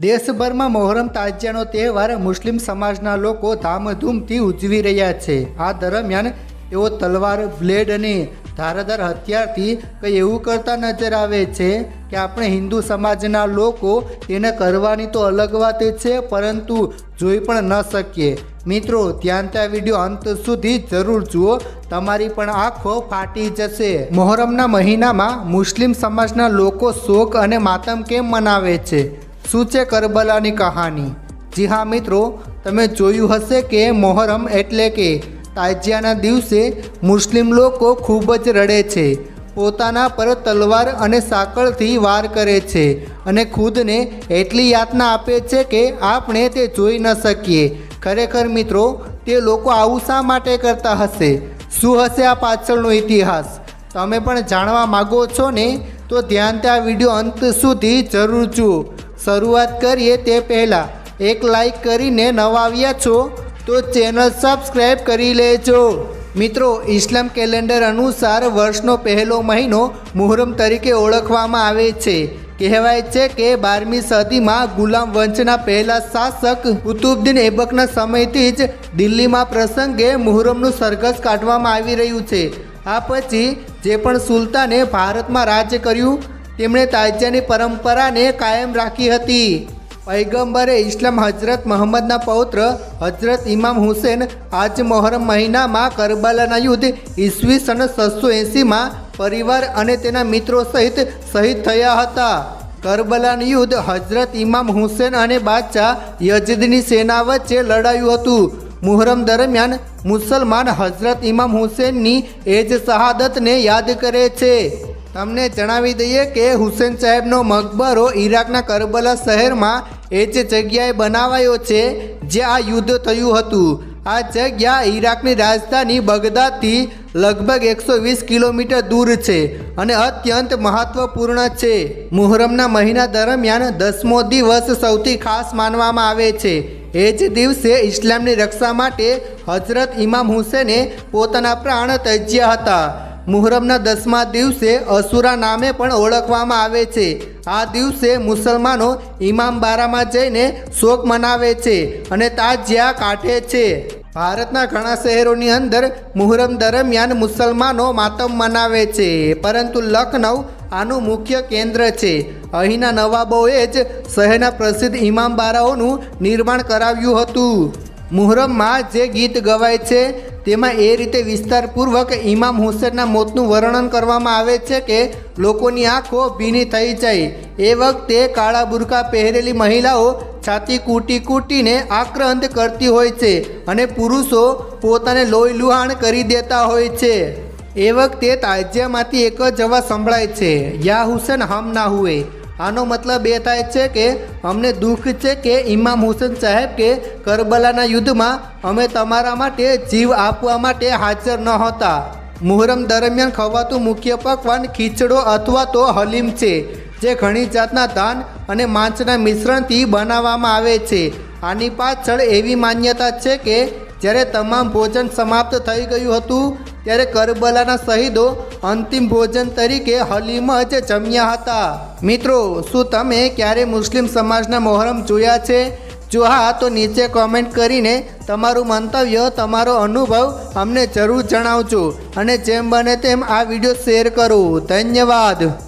દેશભરમાં મોહરમ તાજિયાનો તહેવાર મુસ્લિમ સમાજના લોકો ધામધૂમથી ઉજવી રહ્યા છે. આ દરમિયાન તેઓ તલવાર, બ્લેડ અને ધારદાર હથિયારથી કંઈ એવું કરતા નજર આવે છે કે આપણે હિન્દુ સમાજના લોકો તેને કરવાની તો અલગ વાત છે, પરંતુ જોઈ પણ ન શકીએ. મિત્રો ત્યાં વીડિયો અંત સુધી જરૂર જુઓ. તમારી પણ આંખો ફાટી જશે. મોહરમના મહિનામાં મુસ્લિમ સમાજના લોકો શોક અને માતમ કેમ મનાવે છે? શું છે કરબલાની કહાની? જી હા મિત્રો, તમે જોયું હશે કે મોહરમ એટલે કે તાજિયાના દિવસે મુસ્લિમ લોકો ખૂબ જ રડે છે. પોતાના પર તલવાર અને સાંકળથી વાર કરે છે અને ખુદને એટલી યાતના આપે છે કે આપણે તે જોઈ ન શકીએ. ખરેખર મિત્રો, તે લોકો આવું શા માટે કરતા હશે? શું હશે આ પાછળનો ઇતિહાસ? તમે પણ જાણવા માગો છો ને? તો ધ્યાન ત્યાં વીડિયો અંત સુધી જરૂર જુઓ. શરૂઆત કરીએ તે પહેલાં એક લાઈક કરીને નવા આવ્યા છો તો ચેનલ સબસ્ક્રાઈબ કરી લેજો. મિત્રો ઇસ્લામ કેલેન્ડર અનુસાર વર્ષનો પહેલો મહિનો મુહરમ તરીકે ઓળખવામાં આવે છે. કહેવાય છે કે બારમી સદીમાં ગુલામ વંશના પહેલા શાસક કુતુબદ્દીન એબકના સમયથી જ દિલ્હીમાં પ્રસંગે મુહરમનું સરઘસ કાઢવામાં આવી રહ્યું છે. આ પછી જે પણ સુલતાને ભારતમાં રાજ કર્યું તેમણે તાજિયાની પરંપરાને કાયમ રાખી હતી. પૈગંબરે ઇસ્લામ હજરત મોહમ્મદના પૌત્ર હજરત ઇમામ હુસેન આજ મોહરમ મહિનામાં કરબલાના યુદ્ધ ઈસવી સન છસો એંસીમાં પરિવાર અને તેના મિત્રો સહિત શહીદ થયા હતા. કરબલાનું યુદ્ધ હજરત ઇમામ હુસેન અને બાદશાહ યજદની સેના વચ્ચે લડાયું હતું. મુહરમ દરમિયાન મુસલમાન હજરત ઇમામ હુસેનની એ જ શહાદતને યાદ કરે છે. તમને જણાવી દઈએ કે હુસેન સાહેબનો મકબરો ઈરાકના કરબલા શહેરમાં એ જ જગ્યાએ બનાવાયો છે, જે આ યુદ્ધ થયું હતું. આ જગ્યા ઈરાકની રાજધાની બગદાદથી લગભગ એકસો વીસ કિલોમીટર દૂર છે અને અત્યંત મહત્વપૂર્ણ છે. મુહરમના મહિના દરમિયાન દસમો દિવસ સૌથી ખાસ માનવામાં આવે છે. એ જ દિવસે ઇસ્લામની રક્ષા માટે હજરત ઇમામ હુસેને પોતાના પ્રાણ ત્યજ્યા હતા. મુહરમના દસમા દિવસે અસુરા નામે પણ ઓળખવામાં આવે છે. આ દિવસે મુસલમાનો ઇમામબારામાં જઈને શોક મનાવે છે અને તાજિયા કાઢે છે. ભારતના ઘણા શહેરોની અંદર મુહરમ દરમિયાન મુસલમાનો માતમ મનાવે છે, પરંતુ લખનઉ આનું મુખ્ય કેન્દ્ર છે. અહીંના નવાબોએ જ શહેરના પ્રસિદ્ધ ઇમામબારાઓનું નિર્માણ કરાવ્યું હતું. મુહરમમાં જે ગીત ગવાય છે, તેમાં એ રીતે વિસ્તારપૂર્વક ઇમામ હુસેનના મોતનું વર્ણન કરવામાં આવે છે કે લોકોની આંખો ભીની થઈ જાય. એ વખતે કાળા બુરકા પહેરેલી મહિલાઓ છાતી કૂટી કૂટીને આક્રંત કરતી હોય છે અને પુરુષો પોતાને લોહી લુહાણ કરી દેતા હોય છે. એ વખતે તાજ્યામાંથી એક જ અવાજ સંભળાય છે, યા હુસેન, હમ ના હુએ. આનો મતલબ એ થાય છે કે અમને દુઃખ છે કે ઇમામ હુસેન સાહેબ કે કરબલાના યુદ્ધમાં અમે તમારા માટે જીવ આપવા માટે હાજર ન હતા. મુહરમ દરમિયાન ખવાતું મુખ્ય પકવાન ખીચડો અથવા તો હલીમ છે, જે ઘણી જાતના ધાન અને માંસના મિશ્રણથી બનાવવામાં આવે છે. આની પાછળ એવી માન્યતા છે કે જ્યારે તમામ ભોજન સમાપ્ત થઈ ગયું હતું, ત્યારે કરબલાના શહીદો અંતિમ ભોજન તરીકે હલીમ જ જમ્યા હતા. મિત્રો, શું તમે ક્યારે મુસ્લિમ સમાજના મોહરમ જોયા છે? જો હા, તો નીચે કોમેન્ટ કરીને તમારું મંતવ્ય, તમારો અનુભવ અમને જરૂર જણાવજો. અને જેમ બને તેમ આ વીડિયો શેર કરો. ધન્યવાદ.